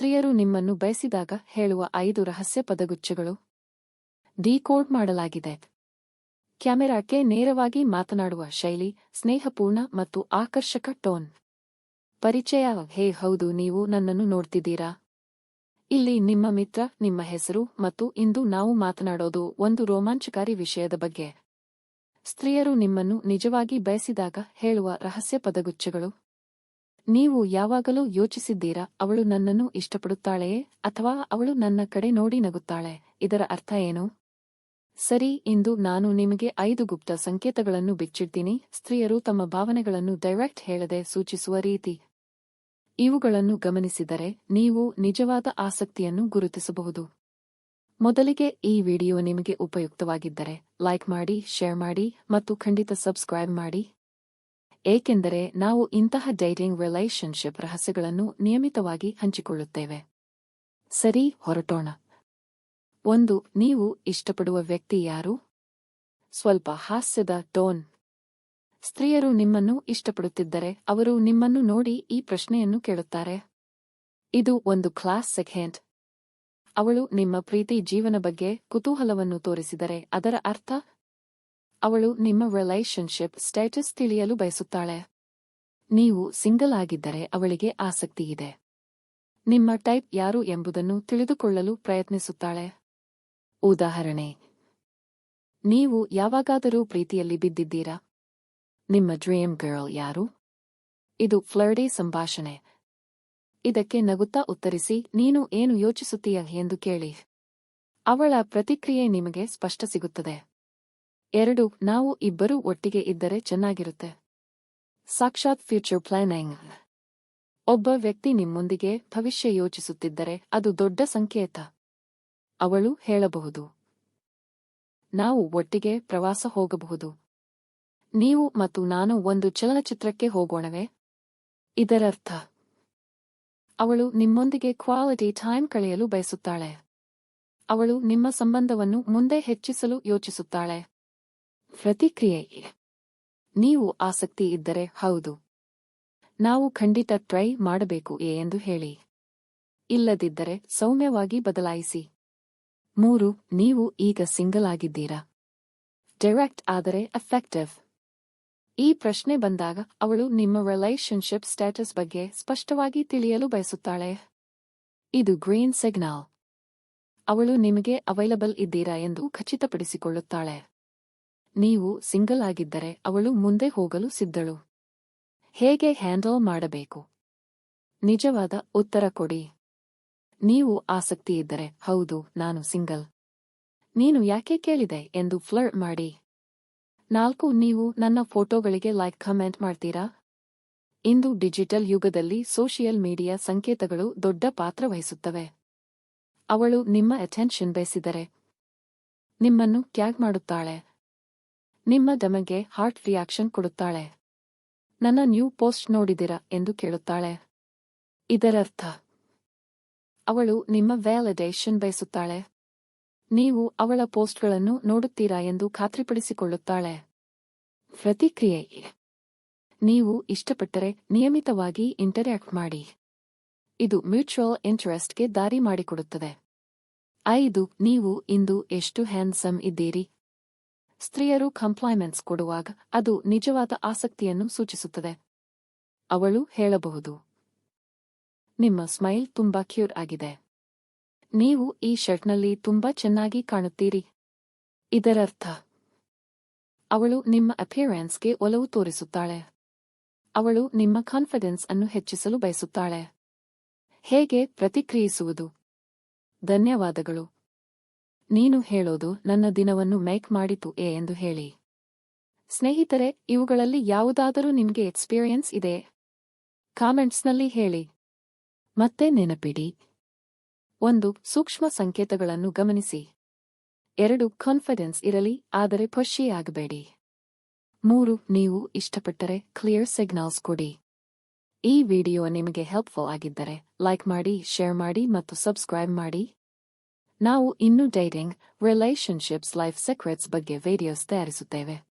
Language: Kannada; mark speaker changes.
Speaker 1: ಸ್ತ್ರೀಯರು ನಿಮ್ಮನ್ನು ಬಯಸಿದಾಗ ಹೇಳುವ ಐದು ರಹಸ್ಯ ಪದಗುಚ್ಛಗಳು. ಡಿಕೋಡ್ ಮಾಡಲಾಗಿದೆ. ಕ್ಯಾಮೆರಾಕ್ಕೆ ನೇರವಾಗಿ ಮಾತನಾಡುವ ಶೈಲಿ, ಸ್ನೇಹಪೂರ್ಣ ಮತ್ತು ಆಕರ್ಷಕ ಟೋನ್. ಪರಿಚಯ, ಹೇ ಹೌದು, ನೀವು ನನ್ನನ್ನು ನೋಡ್ತಿದ್ದೀರಾ? ಇಲ್ಲಿ ನಿಮ್ಮ ಮಿತ್ರ, ನಿಮ್ಮ ಹೆಸರು ಮತ್ತು ಇಂದು ನಾವು ಮಾತನಾಡೋದು ಒಂದು ರೋಮಾಂಚಕಾರಿ ವಿಷಯದ ಬಗ್ಗೆ. ಸ್ತ್ರೀಯರು ನಿಮ್ಮನ್ನು ನಿಜವಾಗಿ ಬಯಸಿದಾಗ ಹೇಳುವ ರಹಸ್ಯ ಪದಗುಚ್ಛಗಳು. ನೀವು ಯಾವಾಗಲೂ ಯೋಚಿಸಿದ್ದೀರಾ, ಅವಳು ನನ್ನನ್ನು ಇಷ್ಟಪಡುತ್ತಾಳೆಯೇ ಅಥವಾ ಅವಳು ನನ್ನ ಕಡೆ ನೋಡಿ ನಗುತ್ತಾಳೆ? ಇದರ ಅರ್ಥ ಏನು? ಸರಿ, ಇಂದು ನಾನು ನಿಮಗೆ ಐದು ಗುಪ್ತ ಸಂಕೇತಗಳನ್ನು ಬಿಚ್ಚಿಡ್ತೀನಿ. ಸ್ತ್ರೀಯರು ತಮ್ಮ ಭಾವನೆಗಳನ್ನು ಡೈರೆಕ್ಟ್ ಹೇಳದೆ ಸೂಚಿಸುವ ರೀತಿ. ಇವುಗಳನ್ನು ಗಮನಿಸಿದರೆ ನೀವು ನಿಜವಾದ ಆಸಕ್ತಿಯನ್ನು ಗುರುತಿಸಬಹುದು. ಮೊದಲಿಗೆ ಈ ವಿಡಿಯೋ ನಿಮಗೆ ಉಪಯುಕ್ತವಾಗಿದ್ದರೆ, ಲೈಕ್ ಮಾಡಿ, ಶೇರ್ ಮಾಡಿ ಮತ್ತು ಖಂಡಿತ ಸಬ್ಸ್ಕ್ರೈಬ್ ಮಾಡಿ. ಏಕೆಂದರೆ ನಾವು ಇಂತಹ ಡೈಟಿಂಗ್ ರಿಲೇಶನ್ಶಿಪ್ ರಹಸ್ಯಗಳನ್ನು ನಿಯಮಿತವಾಗಿ ಹಂಚಿಕೊಳ್ಳುತ್ತೇವೆ. ಸರಿ, ಹೊರಟೋಣ. ಒಂದು, ನೀವು ಇಷ್ಟಪಡುವ ವ್ಯಕ್ತಿ ಯಾರು? ಸ್ವಲ್ಪ ಹಾಸ್ಯದ ಟೋನ್. ಸ್ತ್ರೀಯರು ನಿಮ್ಮನ್ನು ಇಷ್ಟಪಡುತ್ತಿದ್ದರೆ ಅವರು ನಿಮ್ಮನ್ನು ನೋಡಿ ಈ ಪ್ರಶ್ನೆಯನ್ನು ಕೇಳುತ್ತಾರೆ. ಇದು ಒಂದು ಕ್ಲಾಸ್ ಸೆಕೆಂಡ್. ಅವಳು ನಿಮ್ಮ ಪ್ರೀತಿ ಜೀವನ ಬಗ್ಗೆ ಕುತೂಹಲವನ್ನು ತೋರಿಸಿದರೆ ಅದರ ಅರ್ಥ ಅವಳು ನಿಮ್ಮ ರಿಲೇಶನ್ಶಿಪ್ ಸ್ಟೇಟಸ್ ತಿಳಿಯಲು ಬಯಸುತ್ತಾಳೆ. ನೀವು ಸಿಂಗಲ್ ಆಗಿದ್ದರೆ ಅವಳಿಗೆ ಆಸಕ್ತಿ ಇದೆ. ನಿಮ್ಮ ಟೈಪ್ ಯಾರು ಎಂಬುದನ್ನು ತಿಳಿದುಕೊಳ್ಳಲು ಪ್ರಯತ್ನಿಸುತ್ತಾಳೆ. ಉದಾಹರಣೆ, ನೀವು ಯಾವಾಗಾದರೂ ಪ್ರೀತಿಯಲ್ಲಿ ಬಿದ್ದಿದ್ದೀರಾ? ನಿಮ್ಮ ಡ್ರೀಮ್ ಗರ್ಲ್ ಯಾರು? ಇದು ಫ್ಲರ್ಡಿ ಸಂಭಾಷಣೆ. ಇದಕ್ಕೆ ನಗುತ್ತಾ ಉತ್ತರಿಸಿ, ನೀನು ಏನು ಯೋಚಿಸುತ್ತೀಯ ಎಂದು ಕೇಳಿ. ಅವಳ ಪ್ರತಿಕ್ರಿಯೆ ನಿಮಗೆ ಸ್ಪಷ್ಟ ಸಿಗುತ್ತದೆ. ಎರಡು, ನಾವು ಇಬ್ಬರೂ ಒಟ್ಟಿಗೆ ಇದ್ದರೆ ಚೆನ್ನಾಗಿರುತ್ತೆ. ಸಾಕ್ಷಾತ್ ಫ್ಯೂಚರ್ ಪ್ಲಾನಿಂಗ್. ಒಬ್ಬ ವ್ಯಕ್ತಿ ನಿಮ್ಮೊಂದಿಗೆ ಭವಿಷ್ಯ ಯೋಚಿಸುತ್ತಿದ್ದರೆ ಅದು ದೊಡ್ಡ ಸಂಕೇತ. ಅವಳು ಹೇಳಬಹುದು. ನಾವು ಒಟ್ಟಿಗೆ ಪ್ರವಾಸ ಹೋಗಬಹುದು. ನೀವು ಮತ್ತು ನಾನು ಒಂದು ಚಲನಚಿತ್ರಕ್ಕೆ ಹೋಗೋಣವೇ? ಇದರರ್ಥ, ಅವಳು ನಿಮ್ಮೊಂದಿಗೆ ಕ್ವಾಲಿಟಿ ಟೈಮ್ ಕಳೆಯಲು ಬಯಸುತ್ತಾಳೆ. ಅವಳು ನಿಮ್ಮ ಸಂಬಂಧವನ್ನು ಮುಂದೆ ಹೆಚ್ಚಿಸಲು ಯೋಚಿಸುತ್ತಾಳೆ. ಪ್ರತಿಕ್ರಿಯೆ ನೀವು ಆಸಕ್ತಿ ಇದ್ದರೆ ಹೌದು. ನಾವು ಖಂಡಿತ ಟ್ರೈ ಮಾಡಬೇಕು ಎಂದು ಹೇಳಿ. ಇಲ್ಲದಿದ್ದರೆ ಸೌಮ್ಯವಾಗಿ ಬದಲಾಯಿಸಿ. ಮೂರು, ನೀವು ಈಗ ಸಿಂಗಲ್ ಆಗಿದ್ದೀರಾ? ಡೈರೆಕ್ಟ್ ಆದರೆ ಅಫೆಕ್ಟಿವ್. ಈ ಪ್ರಶ್ನೆ ಬಂದಾಗ ಅವಳು ನಿಮ್ಮ ರಿಲೇಶನ್ಶಿಪ್ ಸ್ಟೇಟಸ್ ಬಗ್ಗೆ ಸ್ಪಷ್ಟವಾಗಿ ತಿಳಿಯಲು ಬಯಸುತ್ತಾಳೆ. ಇದು ಗ್ರೀನ್ ಸಿಗ್ನಲ್. ಅವಳು ನಿಮಗೆ ಅವೈಲಬಲ್ ಇದ್ದೀರಾ ಎಂದು ಖಚಿತಪಡಿಸಿಕೊಳ್ಳುತ್ತಾಳೆ. ನೀವು ಸಿಂಗಲ್ ಆಗಿದ್ದರೆ ಅವಳು ಮುಂದೆ ಹೋಗಲು ಸಿದ್ಧಳು. ಹೇಗೆ ಹ್ಯಾಂಡಲ್ ಮಾಡಬೇಕು? ನಿಜವಾದ ಉತ್ತರ ಕೊಡಿ. ನೀವು ಆಸಕ್ತಿಯಿದ್ದರೆ, ಹೌದು, ನಾನು ಸಿಂಗಲ್. ನೀನು ಯಾಕೆ ಕೇಳಿದೆ ಎಂದು ಫ್ಲರ್ಟ್ ಮಾಡಿ. ನಾಲ್ಕು, ನೀವು ನನ್ನ ಫೋಟೋಗಳಿಗೆ ಲೈಕ್, ಕಮೆಂಟ್ ಮಾಡ್ತೀರಾ? ಇಂದು ಡಿಜಿಟಲ್ ಯುಗದಲ್ಲಿ ಸೋಷಿಯಲ್ ಮೀಡಿಯಾ ಸಂಕೇತಗಳು ದೊಡ್ಡ ಪಾತ್ರ ವಹಿಸುತ್ತವೆ. ಅವಳು ನಿಮ್ಮ ಅಟೆನ್ಷನ್ ಬಯಸಿದರೆ ನಿಮ್ಮನ್ನು ಕ್ಯಾಗ್ ಮಾಡುತ್ತಾಳೆ. ನಿಮ್ಮ ದಮಗೆ ಹಾರ್ಟ್ ರಿಯಾಕ್ಷನ್ ಕೊಡುತ್ತಾಳೆ. ನನ್ನ ನ್ಯೂ ಪೋಸ್ಟ್ ನೋಡಿದಿರಾ ಎಂದು ಕೇಳುತ್ತಾಳೆ. ಇದರರ್ಥ, ಅವಳು ನಿಮ್ಮ ವ್ಯಾಲಿಡೇಷನ್ ಬಯಸುತ್ತಾಳೆ. ನೀವು ಅವಳ ಪೋಸ್ಟ್ಗಳನ್ನು ನೋಡುತ್ತೀರಾ ಎಂದು ಖಾತ್ರಿಪಡಿಸಿಕೊಳ್ಳುತ್ತಾಳೆ. ಪ್ರತಿಕ್ರಿಯೆ, ನೀವು ಇಷ್ಟಪಟ್ಟರೆ ನಿಯಮಿತವಾಗಿ ಇಂಟರ್ಯಾಕ್ಟ್ ಮಾಡಿ. ಇದು ಮ್ಯೂಚುವಲ್ ಇಂಟರೆಸ್ಟ್ಗೆ ದಾರಿ ಮಾಡಿಕೊಡುತ್ತದೆ. ಐದು, ನೀವು ಇಂದು ಎಷ್ಟು ಹ್ಯಾಂಡ್ಸಮ್ ಇದ್ದೀರಿ? ಸ್ತ್ರೀಯರು ಕಂಪ್ಲೈಮೆಂಟ್ಸ್ ಕೊಡುವಾಗ ಅದು ನಿಜವಾದ ಆಸಕ್ತಿಯನ್ನು ಸೂಚಿಸುತ್ತದೆ. ಅವಳು ಹೇಳಬಹುದು, ನಿಮ್ಮ ಸ್ಮೈಲ್ ತುಂಬಾ ಕ್ಯೂರ್ ಆಗಿದೆ. ನೀವು ಈ ಶರ್ಟ್ನಲ್ಲಿ ತುಂಬಾ ಚೆನ್ನಾಗಿ ಕಾಣುತ್ತೀರಿ. ಇದರರ್ಥ, ಅವಳು ನಿಮ್ಮ ಅಪಿಯರೆನ್ಸ್ಗೆ ಒಲವು ತೋರಿಸುತ್ತಾಳೆ. ಅವಳು ನಿಮ್ಮ ಕಾನ್ಫಿಡೆನ್ಸ್ ಅನ್ನು ಹೆಚ್ಚಿಸಲು ಬಯಸುತ್ತಾಳೆ. ಹೇಗೆ ಪ್ರತಿಕ್ರಿಯಿಸುವುದು? ಧನ್ಯವಾದಗಳು. ನೀನು ಹೇಳೋದು ನನ್ನ ದಿನವನ್ನು ಮೇಕ್ ಮಾಡಿತು ಎ ಎಂದು ಹೇಳಿ. ಸ್ನೇಹಿತರೆ, ಇವುಗಳಲ್ಲಿ ಯಾವುದಾದರೂ ನಿಮಗೆ ಎಕ್ಸ್ಪೀರಿಯನ್ಸ್ ಇದೆ? ಕಾಮೆಂಟ್ಸ್ನಲ್ಲಿ ಹೇಳಿ. ಮತ್ತೆ ನೆನಪಿಡಿ. ಒಂದು, ಸೂಕ್ಷ್ಮ ಸಂಕೇತಗಳನ್ನು ಗಮನಿಸಿ. ಎರಡು ಕಾನ್ಫಿಡೆನ್ಸ್ ಇರಲಿ, ಆದರೆ ಆಗಬೇಡಿ. ಮೂರು, ನೀವು ಇಷ್ಟಪಟ್ಟರೆ ಕ್ಲಿಯರ್ ಸಿಗ್ನಲ್ಸ್ ಕೊಡಿ. ಈ ವಿಡಿಯೋ ನಿಮಗೆ ಹೆಲ್ಪ್ಫುಲ್ ಆಗಿದ್ದರೆ ಲೈಕ್ ಮಾಡಿ ಶೇರ್ ಮಾಡಿ ಮತ್ತು ಸಬ್ಸ್ಕ್ರೈಬ್ ಮಾಡಿ. ನಾವು ಇನ್ನೂ ಡೇಟಿಂಗ್ ರಿಲೇಶನ್ಶಿಪ್ಸ್ ಲೈಫ್ ಸೆಕ್ರೆಟ್ಸ್ ಬಗ್ಗೆ ವಿಡಿಯೋಸ್ ತಯಾರಿಸುತ್ತೇವೆ.